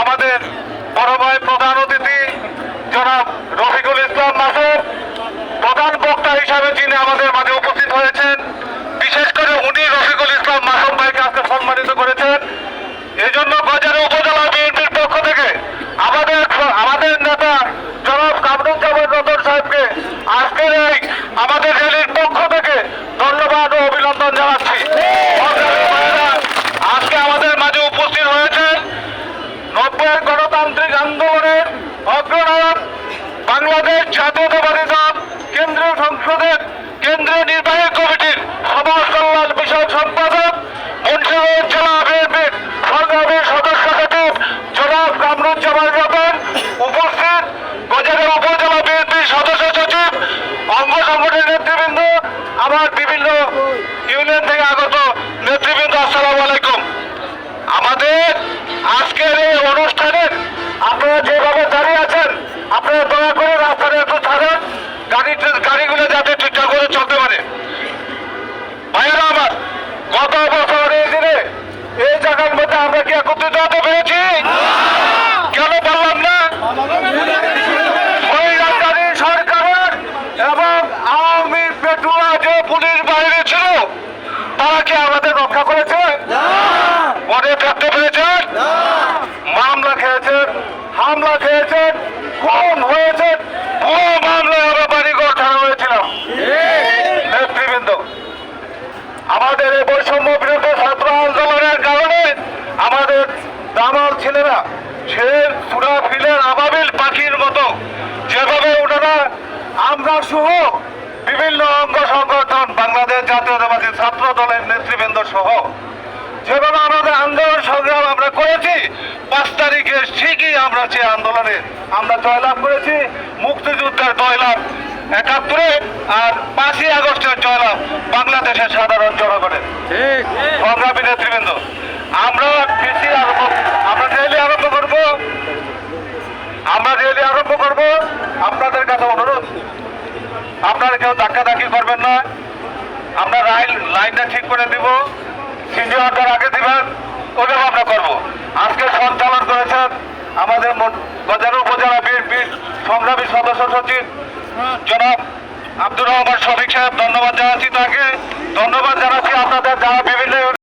আমাদের বড় ভাই প্রধান অতিথি জনাব রফিকুল ইসলাম মাসুদ, প্রধান বক্তা হিসাবে যিনি আমাদের মাঝে উপস্থিত হয়েছেন। বিশেষ করে উনি রফিকুল ইসলাম মাসুদ ভাইকে আজকে সম্মানিত করেছেন। এজন্য বাজারে উপজেলা বিএনপির পক্ষ থেকে আমাদের আমাদের নেতা জনাব কামরুজ্জামান রতন সাহেবকে আজকের এই আমাদের র্যালির পক্ষ থেকে ধন্যবাদ ও অভিনন্দন জানাচ্ছি সংগ্রামী ভাইয়েরা, আজকে আমাদের মাঝে উপস্থিত হয়েছেন নব্বই গণতান্ত্রিক আন্দোলনের অগ্রনায়ক বাংলাদেশ জাতীয়তাবাদী দল, কেন্দ্রীয় সংসদের কেন্দ্রীয় নির্বাহী কমিটির সমাজ কল্যাণ বিষয়ক সম্পাদক মুন্সিগঞ্জ জেলা বিএনপির সংগ্রামী সদস্য সচিব জনাব কামরুজ্জামান রতন উপস্থিত গজারের উপজেলা বিএনপির সদস্য সচিব, অঙ্গ সংগঠনের নেতৃবৃন্দ, আমার বিভিন্ন ইউনিয়ন থেকে আগত নেতৃবৃন্দ, আসসালামু আলাইকুম। আমাদের কেন এবং আওয়ামী পেটুয়া পুলিশ বাহিনী ছিল, তারা কি আমাদের রক্ষা করেছে? মনে থাকতে পেরেছেন মামলা খেয়েছেন, হামলা খেয়েছেন, খুন হয়েছেন, পুরো আমাদের এই বৈষম্য বিরুদ্ধে ছাত্র আন্দোলনের কারণে আমাদের দামাল ছেলেরা, সে সুরা ফিলের আবাবিল পাখির মতো যেভাবে ওনারা আমরা সহ বিভিন্ন অঙ্গ সংগঠন, বাংলাদেশ জাতীয়তাবাদী ছাত্র দলের নেতৃবৃন্দ সহ যেভাবে আমাদের আন্দোলন সংগ্রাম আমরা করেছি, পাঁচ তারিখে ঠিকই আমরা যে আন্দোলনে আমরা জয়লাভ করেছি, মুক্তিযুদ্ধের জয়লাভ একাত্তরে আর পাঁচই আগস্টের জয়লাভ বাংলাদেশের সাধারণ জনগণের। সংগ্রামী নেতৃবৃন্দ আমরা কৃষি আরম্ভ আমরা রেলি আরম্ভ করব। আমরা রেলি আরম্ভ করব। আপনাদের কাছে অনুরোধ আপনারা কেউ ধাক্কাধাক্কি করবেন না। আমরা লাইন লাইনটা ঠিক করে দিব। সিনিয়র অর্ডার আগে দিবেন ওইভাবে আমরা করব। আজকে সঞ্চালন করেছেন আমাদের গজানো উপজেলা বিএনপির সংগ্রামী সদস্য সচিব জনাব আব্দুর রহমান শফিক সাহেব ধন্যবাদ জানাচ্ছি তাকে। ধন্যবাদ জানাচ্ছি আপনাদের যারা বিভিন্ন